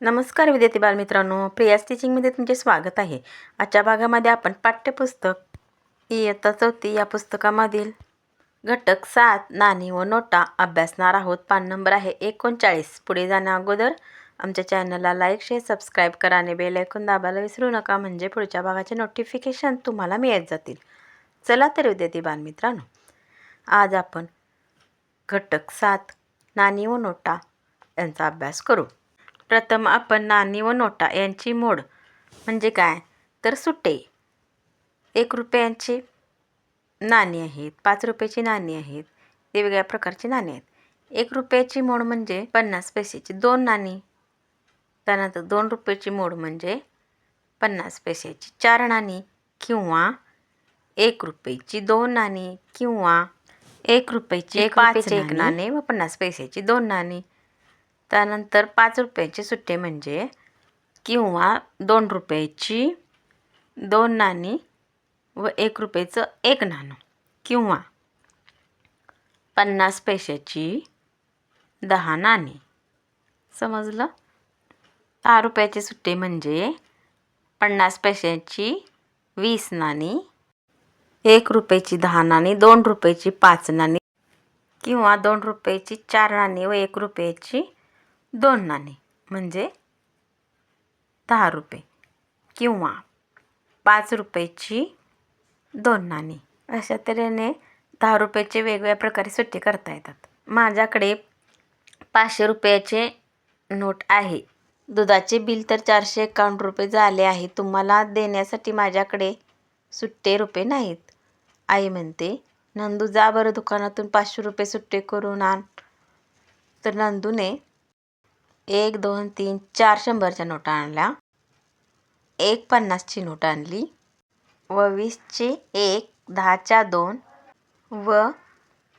नमस्कार विद्यार्थी बालमित्रांनो. प्रिया स्टिचिंगमध्ये तुमचे स्वागत आहे. आजच्या भागामध्ये आपण पाठ्यपुस्तक इयत्ता चौथी या पुस्तकामधील घटक सात नाणी व नोटा अभ्यासणार आहोत. पान नंबर आहे एकोणचाळीस. पुढे जाण्या अगोदर आमच्या चॅनलला लाईक शेअर सबस्क्राईब करा आणि बेल ऐकून दाबायला विसरू नका. म्हणजे पुढच्या भागाचे नोटिफिकेशन तुम्हाला मिळत जातील. चला तर विद्यार्थी बालमित्रांनो. आज आपण घटक सात नाणी व नोटा यांचा अभ्यास करू. प्रथम आपण नाणी व नोटा यांची मोड. म्हणजे काय? तर सुट्टे एक रुपयांची नाणी आहेत. पाच रुपयाची नाणी आहेत. वेगवेगळ्या प्रकारची नाणी आहेत. एक रुपयाची मोड म्हणजे पन्नास पैशाची. दोन नाणी. त्यानंतर दोन रुपयाची मोड म्हणजे पन्नास पैशाची. चार नाणी किंवा एक रुपयाची दोन नाणी किंवा एक रुपयाची एक पाच एक नाणी. नाणे व पन्नास पैशाची दोन नाणी. त्यानंतर पाच रुपयाचे सुट्टे म्हणजे किंवा दोन रुपयाची दोन नाणी व एक रुपयाचं एक नाणं किंवा पन्नास पैशाची दहा नाणी. समजलं? दहा रुपयाचे सुट्टे म्हणजे पन्नास पैशाची वीस नाणी एक रुपयाची दहा नाणी दोन रुपयाची पाच नाणी किंवा दोन रुपयाची चार नाणी व एक रुपयाची दोन नाणे म्हणजे दहा रुपये किंवा पाच रुपयाची दोन नाणी. अशा तऱ्हेने दहा रुपयाचे वेगवेगळ्या प्रकारे सुट्टे करता येतात. माझ्याकडे पाचशे रुपयाचे नोट आहे. दुधाचे बिल तर चारशे एकावन्न रुपये झाले आहे. तुम्हाला देण्यासाठी माझ्याकडे सुट्टे रुपये नाहीत. आई म्हणते नंदू जा बरं दुकानातून पाचशे रुपये सुट्टे करून आण. तर नंदूने एक दोन तीन चार शंभरच्या नोटा आणल्या. एक पन्नासची नोट आणली. व वीसची एक दहाच्या दोन व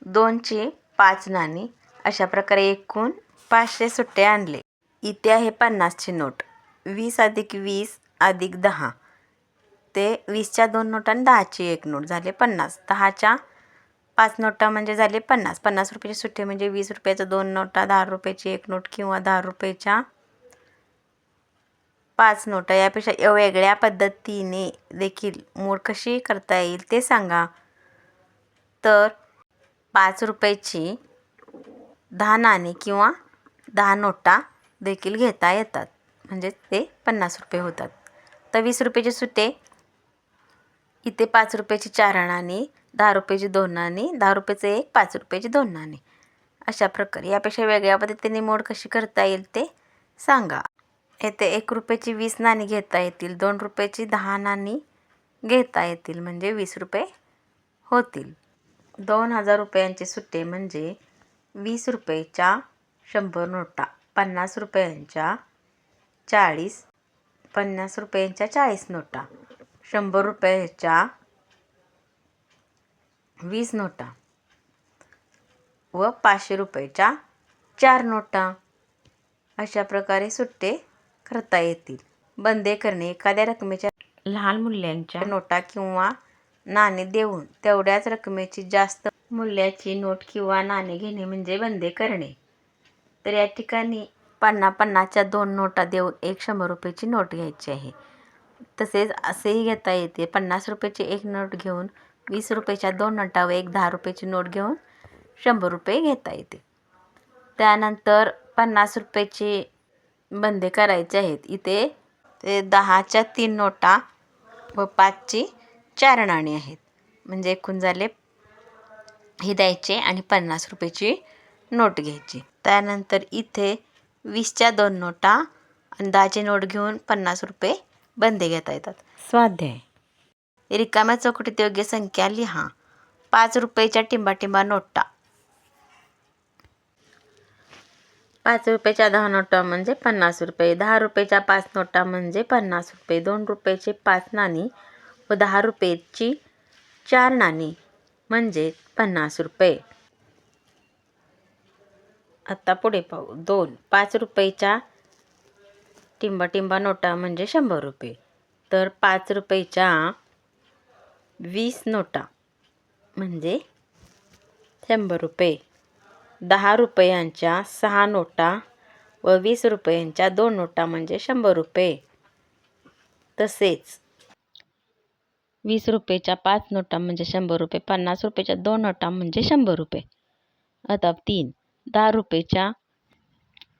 दोनची पाच नाणी. अशा प्रकारे एकूण पाचशे सुट्टे आणले. इथे आहे पन्नासची नोट. वीस अधिक वीस अधिक दहा. ते वीसच्या दोन नोट आणि दहाची एक नोट झाले पन्नास. दहाच्या पाच नोटा म्हणजे झाले पन्नास. पन्नास रुपयाची सुट्टी म्हणजे वीस रुपयाचं दोन नोटा दहा रुपयाची एक नोट किंवा दहा रुपयाच्या पाच नोटा. यापेक्षा वेगळ्या पद्धतीने देखील मोड कशी करता येईल ते सांगा. तर पाच रुपयाची दहा नाणी किंवा दहा नोटा देखील घेता येतात. म्हणजे ते पन्नास रुपये होतात. तर वीस रुपयाचे सुट्टे इथे पाच रुपयाची चार नाणी दहा रुपयाची दोन नाणी दहा रुपयाचं एक पाच रुपयाची दोन नाणी अशा प्रकारे. यापेक्षा वेगळ्या पद्धतीने मोड कशी करता येईल ते सांगा. येथे एक रुपयाची वीस नाणी घेता येतील दोन रुपयाची दहा नाणी घेता येतील म्हणजे वीस रुपये होतील. दोन हजार रुपयांचे सुट्टे म्हणजे वीस रुपयेच्या शंभर नोटा पन्नास रुपयांच्या चाळीस पन्नास रुपयांच्या चाळीस नोटा शंभर रुपयाच्या वीस नोटा व पाचशे रुपयाच्या चार नोटा अशा प्रकारे सुट्टे करता येतील. बंदे करणे एखाद्या रकमेच्या लहान मूल्यांच्या नोटा किंवा नाणे देऊन तेवढ्याच रकमेची जास्त मूल्याची नोट किंवा नाणे घेणे म्हणजे बंदे करणे. तर या ठिकाणी पन्ना पन्नाच्या दोन नोटा देऊन एक शंभर रुपयाची नोट घ्यायची आहे. तसेच असेही घेता येते. पन्नास रुपयाची एक नोट घेऊन वीस रुपयाच्या दोन नोटा व एक दहा रुपयाची नोट घेऊन शंभर रुपये घेता येते. त्यानंतर पन्नास रुपयाची बंदे करायचे आहेत. इथे ते दहाच्या तीन नोटा व पाचची चार नाणी आहेत. म्हणजे एकूण झाले हे द्यायचे आणि पन्नास रुपयाची नोट घ्यायची. त्यानंतर इथे वीसच्या दोन नोटा आणि दहाची नोट घेऊन पन्नास रुपये बंदे घेता येतात. स्वाध्याय. रिकाम्या चौकटीत योग्य संख्या लिहा. पाच रुपयाच्या टिंबाटिंबा नोटा. पाच रुपयाच्या दहा नोटा म्हणजे पन्नास रुपये. दहा रुपयाच्या पाच नोटा म्हणजे पन्नास रुपये. दोन रुपयाचे पाच नाणी व दहा रुपयाची चार नाणी म्हणजे पन्नास रुपये. आत्ता पुढे पाहू. दोन. पाच रुपयाच्या टिंबाटिंबा नोटा म्हणजे शंभर रुपये. तर पाच रुपयाच्या वीस नोटा म्हणजे शंभर रुपये. दहा रुपयांच्या सहा नोटा व वीस रुपयांच्या दोन नोटा म्हणजे शंभर रुपये. तसेच वीस रुपयेच्या पाच नोटा म्हणजे शंभर रुपये पन्नास रुपयेच्या दोन नोटा म्हणजे शंभर रुपये. आता तीन दहा रुपयेच्या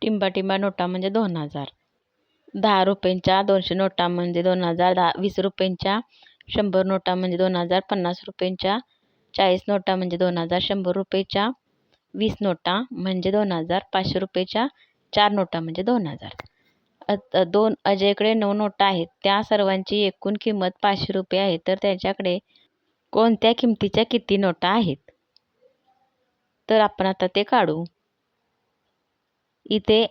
टिंबाटिंबा नोटा म्हणजे दोन हजार. दहा रुपयांच्या दोनशे नोटा म्हणजे दोन हजार दहा वीस रुपयांच्या शंभर नोटा म्हणजे दोन हजार पन्नास रुपयांच्या चाळीस नोटा म्हणजे दोन हजार शंभर रुपयेच्या वीस नोटा म्हणजे दोन हजार पाचशे रुपयेच्या चार नोटा म्हणजे दोन हजार. दोन अजयकडे नऊ नोटा आहेत त्या सर्वांची एकूण किंमत पाचशे रुपये आहे तर त्याच्याकडे कोणत्या किमतीच्या किती नोटा आहेत? तर आपण आता ते काढू. इथे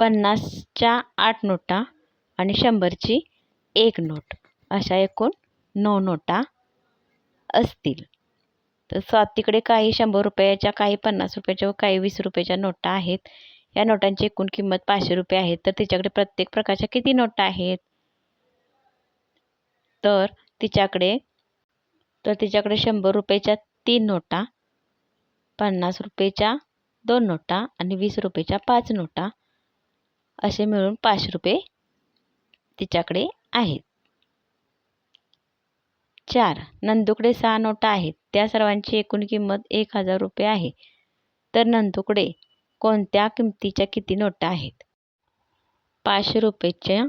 पन्नासच्या आठ नोटा आणि शंभरची एक नोट. अशा एकूण नऊ नोटा असतील. तर स्वातीकडे काही शंभर रुपयाच्या काही पन्नास रुपयाच्या व काही वीस रुपयाच्या नोटा आहेत. या नोटांची एकूण किंमत पाचशे रुपये आहे. तर तिच्याकडे प्रत्येक प्रकारच्या किती नोटा आहेत? तर तिच्याकडे तर तिच्याकडे शंभर रुपयाच्या तीन नोटा पन्नास रुपयाच्या दोन नोटा आणि वीस रुपयाच्या पाच नोटा असे मिळून पाचशे रुपये तिच्याकडे आहेत. चार. नंदुकडे सहा नोटा आहेत. त्या सर्वांची एकूण किंमत एक हजार रुपये आहे. तर नंदुकडे कोणत्या किमतीच्या किती नोटा आहेत? पाचशे रुपयेच्या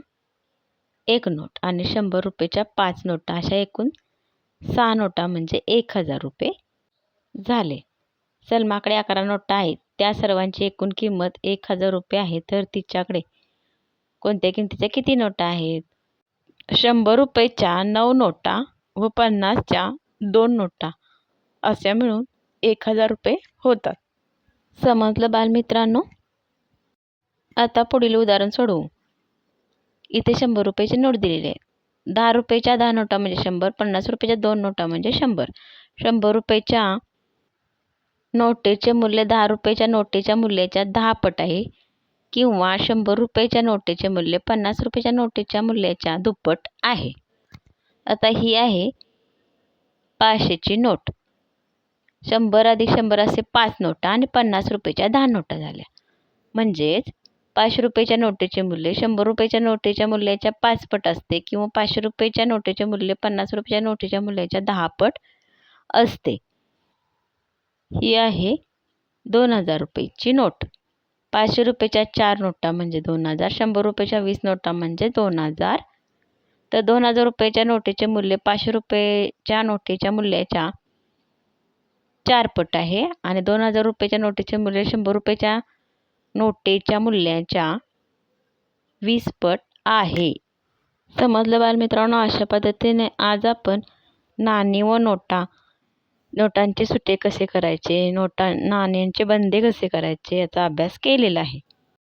एक नोट आणि शंभर रुपयेच्या पाच नोटा. अशा एकूण सहा नोटा म्हणजे एक हजार रुपये झाले. सलमाकडे अकरा नोटा आहेत. त्या सर्वांची एकूण किंमत एक हजार रुपये आहे. तर तिच्याकडे कोणत्या किमतीच्या किती नोटा आहेत? शंभर रुपयेच्या नऊ नोटा व पन्नासच्या दोन नोटा अशा मिळून एक हजार रुपये होतात. समजलं बालमित्रांनो? आता पुढील उदाहरण सोडवू. इथे शंभर रुपयाची नोट दिलेली आहे दहा रुपयाच्या दहा नोटा म्हणजे शंभर पन्नास रुपयाच्या दोन नोटा म्हणजे शंभर. शंभर रुपयाच्या नोटेचे मूल्य दहा रुपयाच्या नोटेच्या मूल्याच्या दहा पट आहे किंवा शंभर रुपयाच्या नोटेचे मूल्य पन्नास रुपयाच्या नोटेच्या मूल्याच्या दुप्पट आहे. आता ही आहे पाचशेची नोट. शंभर अधिक शंभर असे पाच नोटा आणि पन्नास रुपयाच्या दहा नोटा झाल्या. म्हणजेच पाचशे रुपयाच्या नोटेचे मूल्य शंभर रुपयाच्या नोटेच्या मूल्याच्या पाच पट असते किंवा पाचशे रुपयाच्या नोटेचे मूल्य पन्नास रुपयाच्या नोटेच्या मूल्याच्या दहा पट असते. ही आहे दोन हजार रुपयेची नोट. पाचशे रुपयाच्या चार नोटा म्हणजे दोन हजार शंभर रुपयाच्या वीस नोटा म्हणजे दोन हजार तर दोन हजार रुपयाच्या नोटेचे मूल्य पाचशे रुपयेच्या नोटेच्या मूल्याच्या चार पट आहे. आणि दोन हजार रुपयाच्या नोटेचे मूल्य शंभर रुपयाच्या नोटेच्या मूल्याच्या वीस पट आहे. समजलं बालमित्रांनो अशा पद्धतीने आज आपण नाणी व नोटा नोटांचे सुटे कसे करायचे नोटा नाण्यांचे बंदे कसे करायचे याचा अभ्यास केलेला आहे.